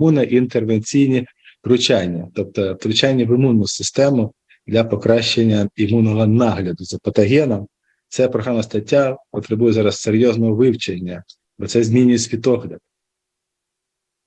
імуноінтервенційні втручання, тобто втручання в імунну систему для покращення імунного нагляду за патогеном. Ця програма стаття потребує зараз серйозного вивчення, бо це змінює світогляд.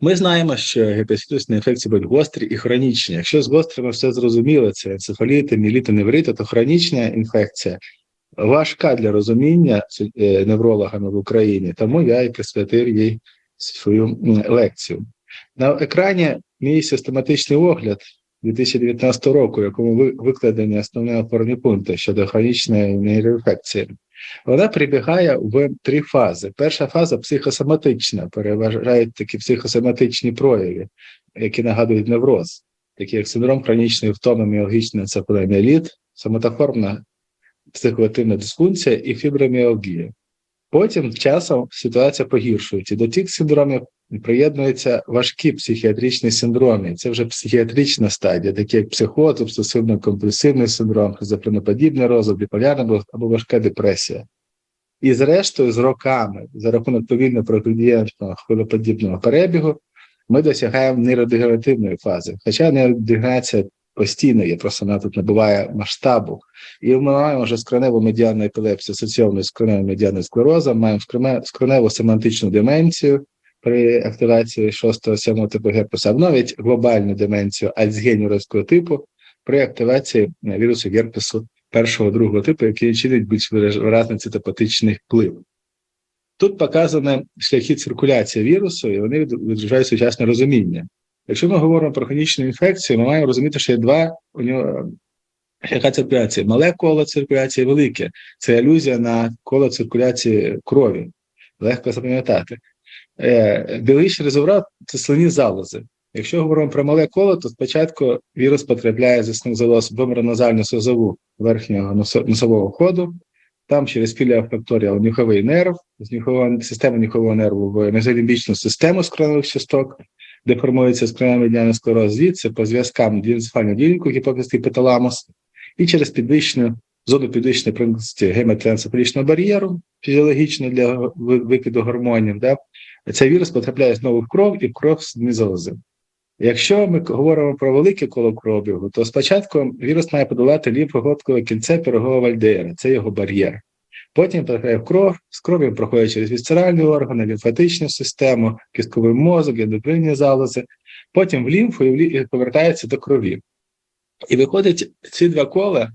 Ми знаємо, що гепатитисні інфекції будуть гострі і хронічні. Якщо з гострими все зрозуміло, це енцефаліти, міліти, неврити, то хронічна інфекція важка для розуміння е, неврологами в Україні, тому я і присвятив їй свою лекцію. На екрані мій систематичний огляд 2019 року, в якому викладені основні опорні пункти щодо хронічної нейроінфекції. Вона прибігає в три фази. Перша фаза психосоматична, переважають такі психосоматичні прояви, які нагадують невроз, такі як синдром хронічної втоми, міалгічний енцефаломіеліт, соматоформна психоактивна дисфункція і фіброміалгія. Потім часом ситуація погіршується. До цих синдромів приєднуються важкі психіатричні синдроми. Це вже психіатрична стадія, такі як психоз, обсесивно-компульсивний синдром, шизофреноподібний розлад, біполярна або важка депресія. І зрештою, з роками, за рахунок повільно прогредієнтного хвилеподібного перебігу, ми досягаємо нейродегенеративної фази. Хоча нейродегенерація постійно є, просто вона тут набуває масштабу. І ми маємо вже скроневу медіанну епілепсію асоційовану з скроневим медіанним склерозом, маємо скроне- скроневу семантичну деменцію при активації 6-7 типу герпеса, навіть глобальну деменцію альцгеймерівського типу при активації е, вірусу герпесу першого другого типу, який чинить більш виразний цитопатичний вплив. Тут показані шляхи циркуляції вірусу, і вони від- відражають сучасне розуміння. Якщо ми говоримо про хронічну інфекцію, ми маємо розуміти, що є два у нього шляха циркуляції: мале коло циркуляції, велике. Це алюзія на коло циркуляції крові. Легко запам'ятати. Е, Білий резервуар – це слинні залози. Якщо говоримо про мале коло, то спочатку вірус потрапляє з основних залоз в вомероназальну созову верхнього носового ходу, там через філіофакторіал нюховий нерв, з нюхового системи нюхового нерву в мезолімбічну систему скроневих часток, де формується скроневий медіаний склероз, звідси по зв'язкам діенцефальну ділянку, гіпофіз і піталамус, і через підвищену зону підвищеної проникності геметріенцефалічного бар'єру, фізіологічно для викиду гормонів, да, цей вірус потрапляє знову в кров і в кров з залози. Якщо ми говоримо про велике коло кров'ю, то спочатку вірус має подолати лімфоглоткове кільце пирогового вальдеєра, це його бар'єр. Потім потрапляє в кров, з кров'ю проходить через вісцеральні органи, лімфатичну систему, кістковий мозок, ендокринні залози, потім в лімфу і повертається до крові. І виходить, ці два кола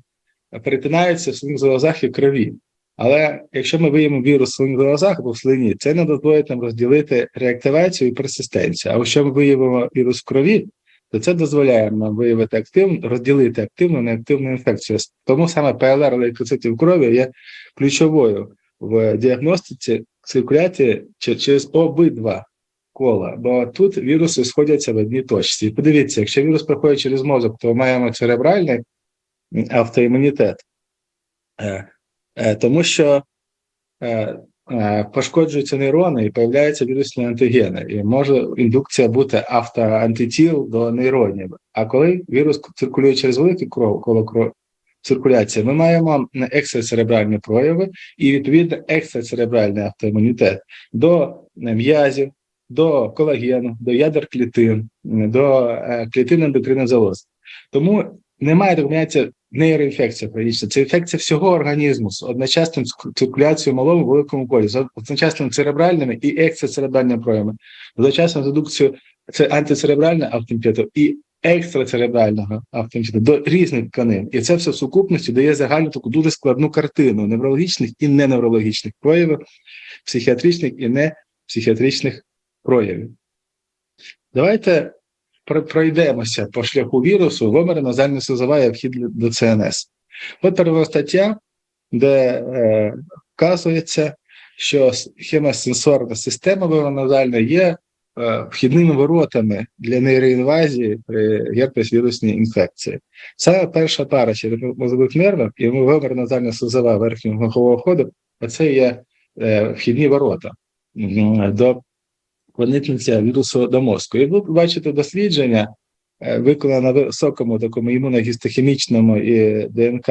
перетинаються в своїх залозах і крові. Але якщо ми виємо вірус в залозах або в слині, це не дозволить нам розділити реактивацію і персистенцію. А якщо ми виявимо вірус в крові, то це дозволяє нам виявити активну, розділити активну неактивну інфекцію. Тому саме ПЛР лейкоцитів крові є ключовою в діагностиці циркуляції через обидва кола, бо тут віруси сходяться в одній точці. Подивіться, якщо вірус проходить через мозок, то маємо церебральний автоімунітет, е, тому що е, е, пошкоджуються нейрони і появляються вірусні антигени, і може індукція бути автоантитіл до нейронів. А коли вірус циркулює через велике кров, коло кров, циркуляції, ми маємо екстрацеребральні прояви і відповідно екстрацеребральний автоімунітет до е, м'язів, до колагену, до ядер клітин, до е, клітин ендокринних. Тому немає так поняття нейроінфекція хронічна. Це інфекція всього організму з одночасним цирку- циркуляцією в великому колі, з одночасними церебральними і екстрацеребральними проявами, з одночасною редукцією це антицеребрального автомпіту і екстрацеребрального автомпіту до різних тканин. І це все в сукупності дає загальну таку дуже складну картину неврологічних і неневрологічних проявів, психіатричних і непсихіатричних проявів. Давайте пройдемося по шляху вірусу, вомероназальна слизова є вхід до ЦНС. От перша стаття, де е, вказується, що хемосенсорна система вомероназальна є е, вхідними воротами для нейроінвазії при герпес-вірусній інфекції. Саме перша пара через мозових нервів і вомероназальна слизова верхнього мозгового ходу, це є е, вхідні ворота до проникнення вірусу до мозку. І ви бачите дослідження, е, виконане на високому такому імуногістохімічному і ДНК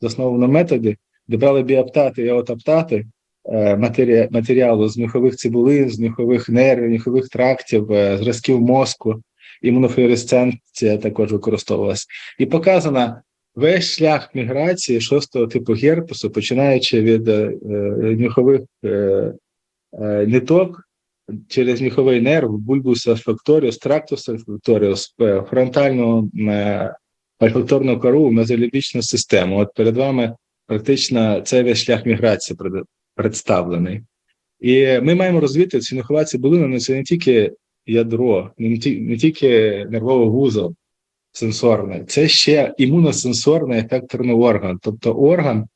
заснованому методі, де брали біоптати і аутоптати, е, матеріалу з міхових цибулин, з міхових нервів, міхових трактів, е, зразків мозку, імунофлюоресценція також використовувалась. І показана весь шлях міграції шостого типу герпесу, починаючи від міхових ниток через міховий нерв, бульбуса факторіус, трактуса факторіус, е, фронтальну е, альфакторну кору, мезолібічну систему. От перед вами практично цей весь шлях міграції представлений. І ми маємо розвити цю міхова цибулина, ну, це не тільки ядро, не, тільки нервовий вузол сенсорний, це ще імуносенсорний ефекторний орган, тобто орган,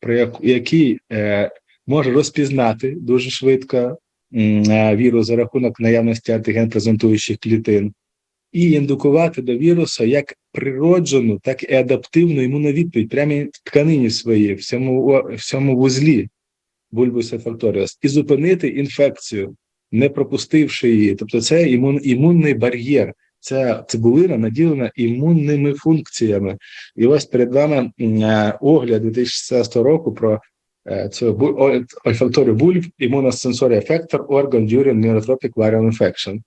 про який е, може розпізнати дуже швидко е, вірус за рахунок наявності антиген-презентуючих клітин, і індукувати до віруса як природжену, так і адаптивну імуновідповідь прямо в тканині своїй, в цьому, в цьому вузлі бульбуса факторіус, і зупинити інфекцію, не пропустивши її. Тобто, це імун, імунний бар'єр. Ця цибулина наділена імунними функціями. І ось перед вами е, огляд 2016 року про е, цю бу- о- ольфакторію бульб, імуносенсорі ефектор, organ during neurotropic viral infection.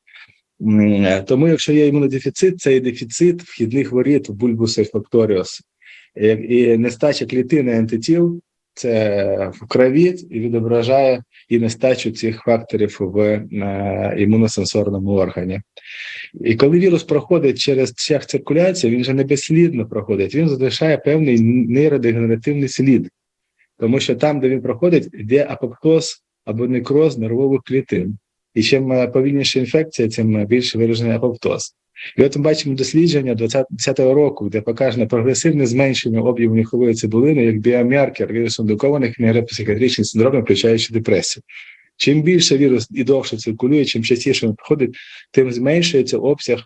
Е, Тому, якщо є імунодефіцит, це і дефіцит вхідних воріт в бульбус факторіус. І нестача клітини антитіл це в крові і відображає і нестачу цих факторів в е, імуносенсорному органі. І коли вірус проходить через шлях циркуляції, він же не безслідно проходить, він залишає певний нейродегенеративний слід, тому що там, де він проходить, йде апоптоз або некроз нервових клітин. І чим е, повільніша інфекція, тим більше виражений апоптоз. І от ми бачимо дослідження 2020 року, де показано прогресивне зменшення об'єму міхової цибулини як біомаркер вірусом індукованих нейропсихіатричних синдромів, включаючи депресію. Чим більше вірус і довше циркулює, чим частіше він проходить, тим зменшується обсяг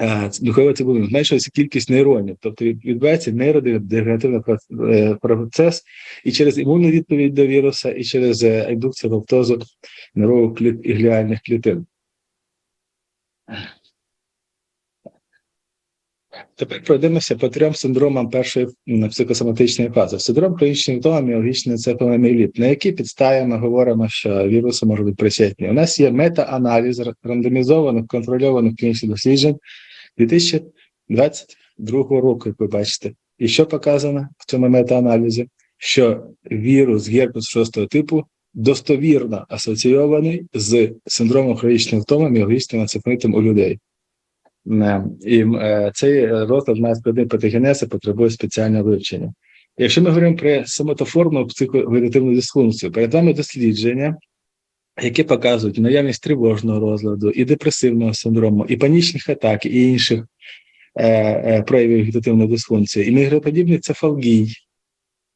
е, міхової цибулини, зменшується кількість нейронів, тобто відбувається нейродегенеративний е, процес і через імунну відповідь до віруса, і через е, індукцію апоптозу нервових кліт і гліальних клітин. Тепер пройдемося по трьом синдромам першої психосоматичної фази. Синдром хронічного вдома, міологічний енцефаломіеліт. На які підставі ми говоримо, що віруси можуть бути присутні? У нас є мета-аналіз рандомізованих контрольованих клінічних досліджень 2022 року, як ви бачите. І що показано в цьому мета-аналізі? Що вірус герпес 6 типу достовірно асоційований з синдромом хронічного втоми міологічним енцефалітом у людей. І е, цей розлад має складний патогенез і потребує спеціального вивчення. Якщо ми говоримо про соматоформну психовегетативну дисфункцію, перед вами дослідження, які показують наявність тривожного розладу, і депресивного синдрому, і панічних атак, і інших е, е, проявів вегетативної дисфункції, і мігроподібний цефалгій.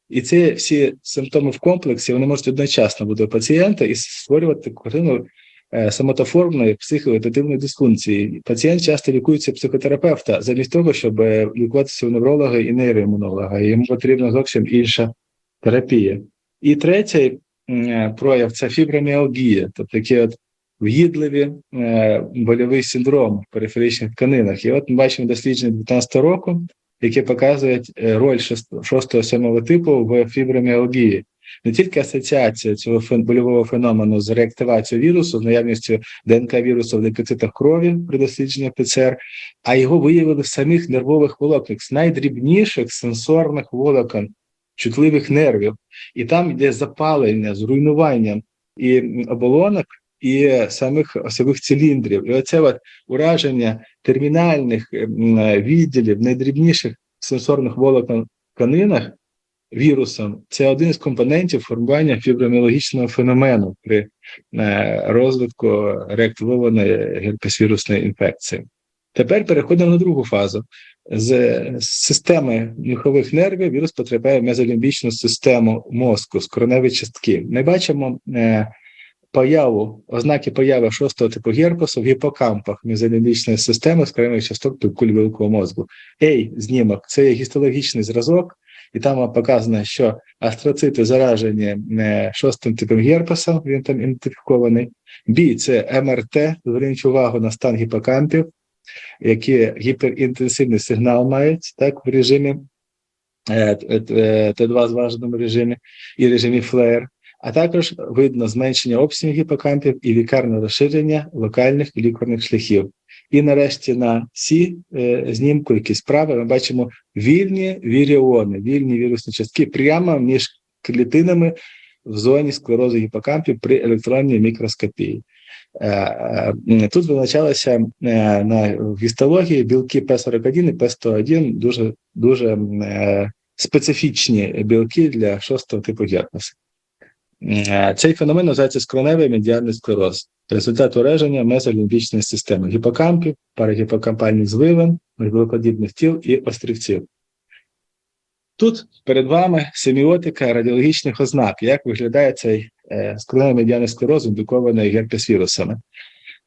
І ці всі симптоми в комплексі вони можуть одночасно бути у пацієнта і створювати картину е, самотоформної психовегетативної дисфункції. Пацієнт часто лікується психотерапевта замість того, щоб е, лікуватися у невролога і нейроімунолога. Йому потрібна зовсім інша терапія. І е, прояв це фіброміалгія, тобто такі от в'їдливі е, больовий синдром в периферичних тканинах. І от ми бачимо дослідження 19 року, які показують е, роль 6-7 типу в фіброміалгії не тільки асоціація цього больового феномену з реактивацією вірусу, з наявністю ДНК вірусу в лейкоцитах крові при дослідженні ПЦР, а його виявили в самих нервових волокнах з найдрібніших сенсорних волокон, чутливих нервів, і там йде запалення, зруйнування і оболонок, і самих осьових циліндрів. І оце от ураження термінальних м, е, відділів найдрібніших сенсорних волокон в тканинах вірусом це один з компонентів формування фіброміологічного феномену при е, розвитку реактивованої герпесвірусної інфекції. Тепер переходимо на другу фазу. З системи міхових нервів вірус потрапляє в мезолімбічну систему мозку з короневі частки. Ми бачимо е, появу, ознаки появи шостого типу герпесу в гіпокампах мезолімбічної системи з короневих часток куль великого мозку. Ей, знімок це є гістологічний зразок, і там показано, що астроцити заражені е, шостим типом герпеса, він там ідентифікований. Бі це МРТ, зверніть увагу на стан гіпокампів, які гіперінтенсивний сигнал мають так, в режимі е, Т2 зваженому режимі і режимі флеєр. а також видно зменшення обсягів гіпокампів і лікарне розширення локальних лікарних шляхів. І нарешті на цій е, знімку, які справи, ми бачимо вільні віріони, вільні вірусні частки прямо між клітинами в зоні склерозу гіпокампів при електронній мікроскопії. Е, е, Тут визначалося е, на гістології білки П41 і П101 дуже дуже специфічні білки для шостого типу герпесу. Е, Цей феномен називається скроневий медіальний склероз. Результат ураження мезолімбічної системи гіпокампів, парагіпокампальних звивин, міжбілоподібних тіл і острівців. Тут перед вами семіотика радіологічних ознак, як виглядає цей е, скроневий медіальний склероз, індукований герпесвірусами.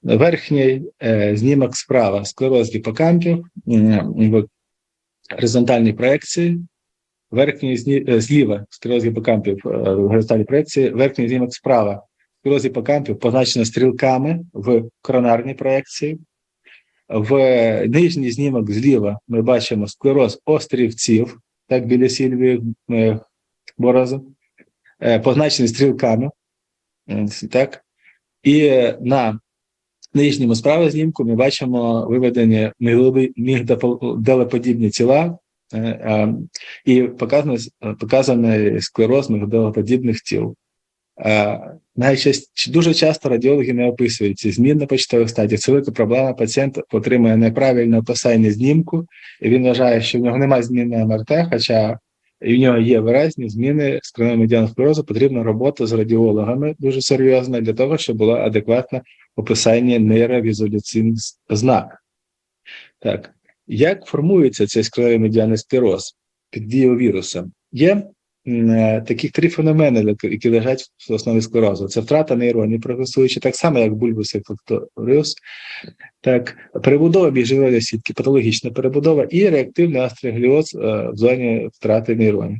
Верхній е, знімок справа склероз гіпокампів в горизонтальній проекції, верхній е, зліва склероз гіпокампів в горизонтальній проекції, верхній знімок справа склероз гіпокампів позначено стрілками в коронарній проекції. В нижній знімок зліва ми бачимо склероз острівців, так біля сільвії борозу, е, позначений стрілками. Е, Так. І е, на нижньому справа знімку ми бачимо виведені мігдалоподібні тіла і показано, показаний склероз мігдалоподібних тіл. Е, Найчаст... Дуже часто радіологи не описують ці зміни на початкових стадіях. Це велика проблема. Пацієнт отримує неправильне описання знімку, і він вважає, що в нього немає зміни МРТ, хоча і в нього є виразні зміни скроневого медіаного склерозу. Потрібна робота з радіологами дуже серйозна для того, щоб було адекватне описання нейровізоляційних знак. Так, як формується цей скроневий медіальний склероз під дією віруса? Є е, такі три феномени, які- лежать в основі склерозу. Це втрата нейронів, прогресуючи так само, як бульбус і факторіус, так, перебудова біжевої сітки, патологічна перебудова і реактивний астрогліоз е, в зоні втрати нейронів.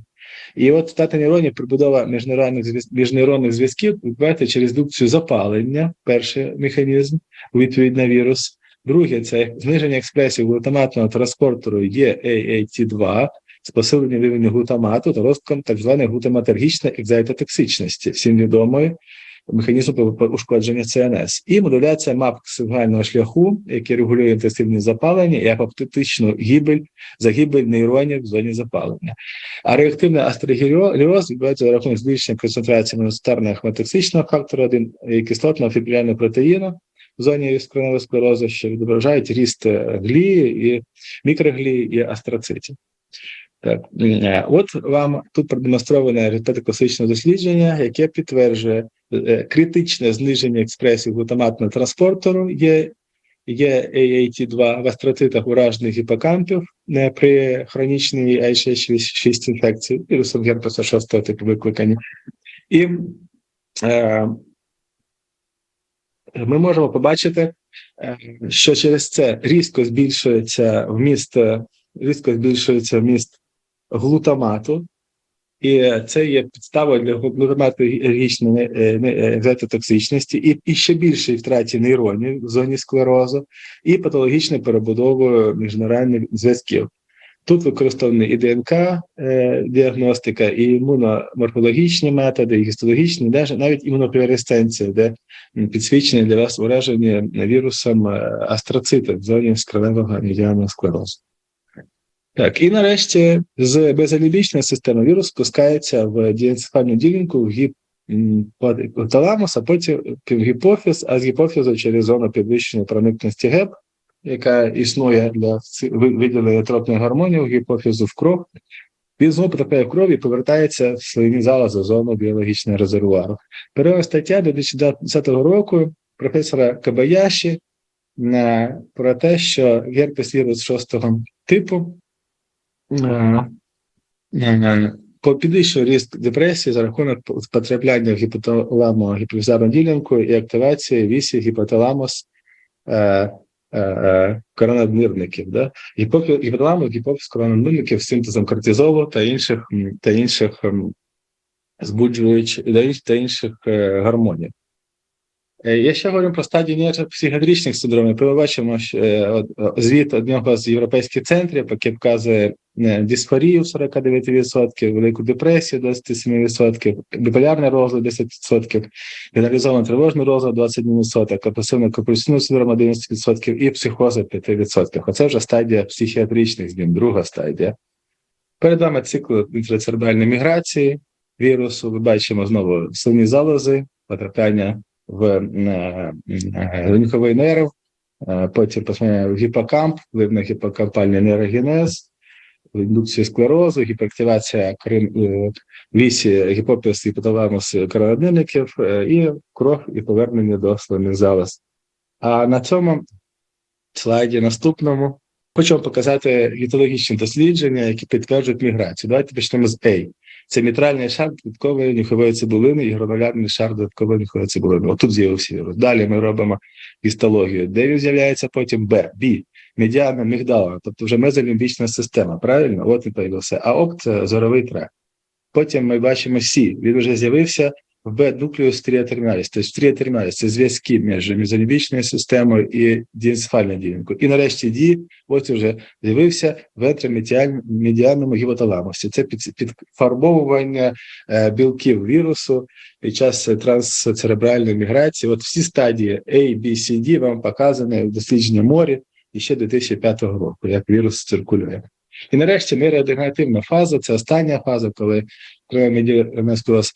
І от втрата нейронів, перебудова міжнейронних міжнейронних зв'язків відбувається через індукцію запалення, перший механізм відповідь на вірус. Друге це зниження експресії глутаматного транспортеру EAAT2 з посиленням рівня глутамату та розвитком так званої глутаматергічної екзайтотоксичності, всім відомої механізму ушкодження ЦНС, і модуляція мап сигнального шляху, який регулює інтенсивне запалення і апоптичну гибель, загибель нейронів в зоні запалення. А реактивний астрогіріоз відбувається за рахунок збільшення концентрації моностарного хемотоксичного фактору 1 і кислотного фібрильного протеїну в зоні скроневого склерозу, що відображають ріст глії, і мікроглії і астроцитів. Так, от вам тут продемонстроване результати класичного дослідження, яке підтверджує е, критичне зниження експресії глутаматного транспортеру є, є AAT2 в астроцитах уражених гіпокампів при хронічній H6 інфекції вірусом герпеса 6 типу викликані. І е, ми можемо побачити, е, що через це різко збільшується вміст, е, різко збільшується вміст глутамату, і це є підставою для глутаматологічної екзотоксичності і, і ще більшої втраті нейронів в зоні склерозу, і патологічною перебудовою міжнейронних зв'язків. Тут використована і ДНК е, діагностика, і імуноморфологічні методи, і гістологічні, навіть імунофлюоресценція, де підсвічені для вас ураження вірусом е, в зоні скроневого медіального склерозу. Так, і нарешті з безалібічної системи вірус спускається в діенцефальну ділянку в гіп м, а потім гіпофіз, а з гіпофізу через зону підвищеної проникності ГЕП, яка існує для виділення тропних гормонів гіпофізу в кров. Він знову потрапляє в кров і повертається в слині залозу зону біологічного резервуару. Перша стаття 2010 року професора Кабаяші про те, що герпес вірус шостого типу е, е, підвищує ризик депресії за рахунок потрапляння в гіпоталаму гіпофізарну ділянку і активації вісі гіпоталамус е, е, е, коронадмирників. Да? Гіпоталамус, гіпофіз коронадмирників з синтезом кортизолу та інших, та інших збуджуючих та інших е, гормонів. Е, Якщо говоримо про стадію нейропсихіатричних синдромів, ми бачимо що, е, звіт одного з європейських центрів, який вказує е, дисфорію 49%, велику депресію 27%, біполярний розлад 10%, генералізований тривожний розлад 21%, компульсивний компульсивний синдром 11% і психоза 5%. Оце вже стадія психіатричних змін, друга стадія. Перед вами цикл інтрацеребральної міграції вірусу. Ви бачимо знову сильні залози, потрапляння в е, е, нерв, е, потім посміє гіпокамп, вплив на гіпокампальний нейрогенез, індукцію склерозу, гіперактивація вісі гіпофіз і поталамус коронадинників, е, і кров і повернення до слинних залоз. А на цьому слайді наступному хочу вам показати гітологічні дослідження, які підтверджують міграцію. Давайте почнемо з A. Це мітральний шар додаткової нюхової цибулини і гранулярний шар додаткової нюхової цибулини. Отут з'явився вірус. Далі ми робимо гістологію. Де він з'являється потім Б, Б, медіана мігдала, тобто вже мезолімбічна система. Правильно? От він появився. А це зоровий тракт. Потім ми бачимо Сі. Він вже з'явився в нуклеус стріатерміаліс. Тобто стріатерміаліс – це зв'язки між мезолімбічною системою і дієнцефальною ділянкою. І нарешті Ді, ось вже з'явився в ентромедіальному гіпоталамусі. Це під, підфарбовування е, білків вірусу під час трансцеребральної міграції. От всі стадії A, B, C, D вам показані в дослідженні морі ще 2005 року, як вірус циркулює. І нарешті нейродегенеративна фаза це остання фаза, коли медіанесклероз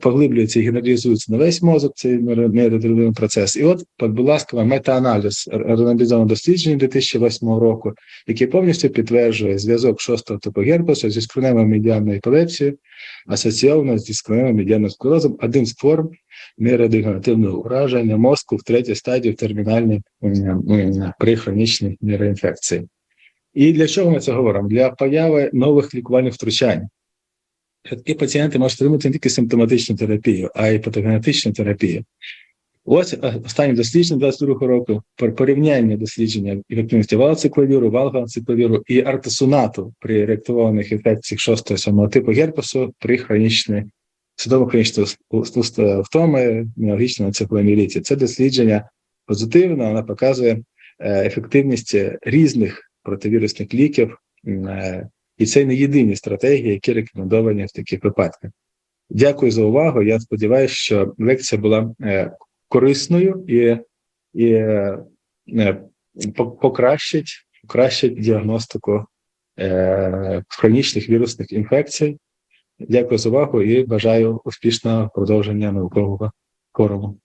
поглиблюється і генералізується на весь мозок, цей нейродегенеративний процес. І от, будь ласка, метааналіз раномізованого дослідження 2008 року, який повністю підтверджує зв'язок шостого типу герпесу зі скроневою медіанною епілепсією, асоційовано зі скроневим медіанним склерозом, один з форм нейродегенеративного ураження мозку в третій стадії в термінальній при хронічній нейроінфекції. І для чого ми це говоримо? Для появи нових лікувальних втручань. Такі пацієнти можуть отримати не тільки симптоматичну терапію, а й патогенетичну терапію. Ось останнє дослідження 22 року про порівняння дослідження ефективності валоцикловіру, валганцикловіру і артесунату при реактивованих інфекціях 6-7 типу герпесу при хронічній судово хронічної втоми міалгічного цифломіліті. Це дослідження позитивне, вона показує ефективність різних противірусних ліків, і це не єдині стратегії, які рекомендовані в таких випадках. Дякую за увагу. Я сподіваюся, що лекція була корисною і і покращить, покращить діагностику хронічних вірусних інфекцій. Дякую за увагу і бажаю успішного продовження наукового форуму.